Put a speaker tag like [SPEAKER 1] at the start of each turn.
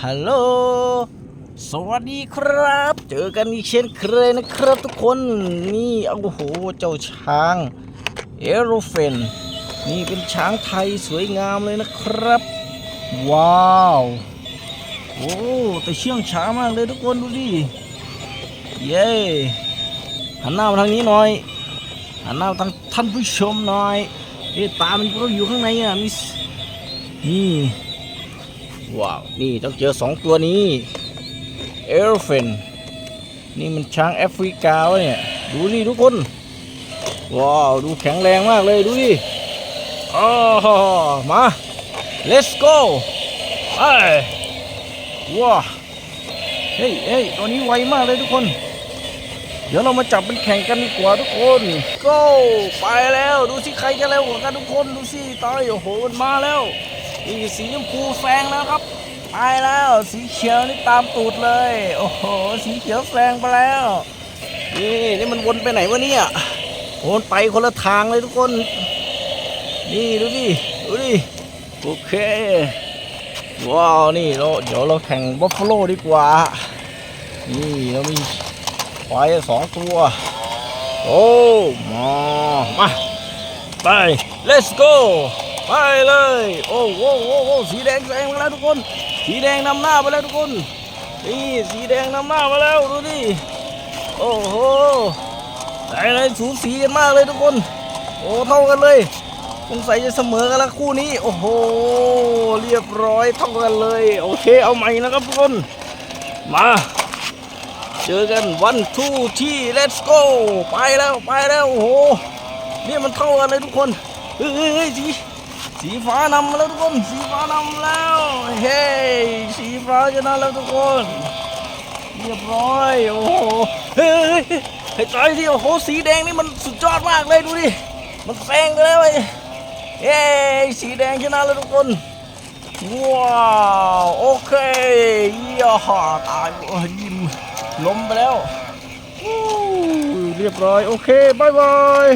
[SPEAKER 1] ฮัลโหล สวัสดีครับ เจอกันอีกเช่นเคยนะครับทุกคน นี่โอ้โห เจ้าช้าง เอโรเฟน นี่เป็นช้างไทยสวยงามเลยนะครับ ว้าว โอ้แต่เชื่องช้ามากเลยทุกคนดูดิ เย้ หันหน้ามาทางนี้หน่อย หันหน้าทางท่านผู้ชมหน่อยเอ๊ะตามันก็อยู่ข้างในอะมีสนี่ ว้าว นี่ต้องเจอสองตัวนี้เอลเฟนนี่มันช้างแอฟริกาวะเนี่ย ดูนี่ทุกคน ว้าว ดูแข็งแรงมากเลยดูดิอ๋อมา let's go ไปว้าวเฮ้ยเฮ้ยตัวนี้ไวมากเลยทุกคน เดี๋ยวเรามาจับมันแข่งกันดีกว่าทุกคน go ไปแล้ว ดูสิใครจะเร็วกว่ากันทุกคน ดูสิตายโอ้โหมันมาแล้ว นี่สีชมพูแซงแล้วครับไปแล้วสีเขียวนี่ตามตูดเลย โอ้โหสีเขียวแซงไปแล้วนี่นี่มันวนไปไหนวะเนี่ยวนไปคนละทางเลยทุกคน นี่ดูดิดูดิโอเคว้าวนี่เราเดี๋ยวเราแข่งบัฟฟาโลดีกว่า นี่เรามีควายสองตัว โอ้มามาไป let's go ไปเลย โอ้โหโอ้โหสีแดงแซงมาแล้วทุกคน สีแดงนำหน้าไปแล้วทุกคน นี่สีแดงนำหน้ามาแล้วดูดิ โอ้โหแต่เลยสูสีกันมากเลยทุกคน โอ้เท่ากันเลยสงสัยจะเสมอกันล้วคู่นี้ โอ้โห เรียบร้อยเท่ากันเลย โอเค เอาใหม่นะครับทุกคน มา เจอกันวันทูที่ let's go ไปแล้ว ไปแล้ว โอ้โห นี่มันเท่ากันเลยทุกคน เฮ้ยเฮ้ยเฮ้ยสี สีฟ้านำมาแล้วทุกคน สีฟ้านำแล้ว เฮ้ยสีฟ้าชนะแล้วทุกคน เรียบร้อย โอ้โห เฮ้ยเฮ้ยเฮ้ยให้ตายที่โอ้โห สีแดงนี่มันสุดยอดมากเลยดูดิ มันแซงกันแล้วเว้เฮ้ยสีแดงชนะแล้วทุกคน ว้าว โอเคเยี่ยมตายอ้ยยิ้มล้มไปแล้ว เรียบร้อย โอเคบายบาย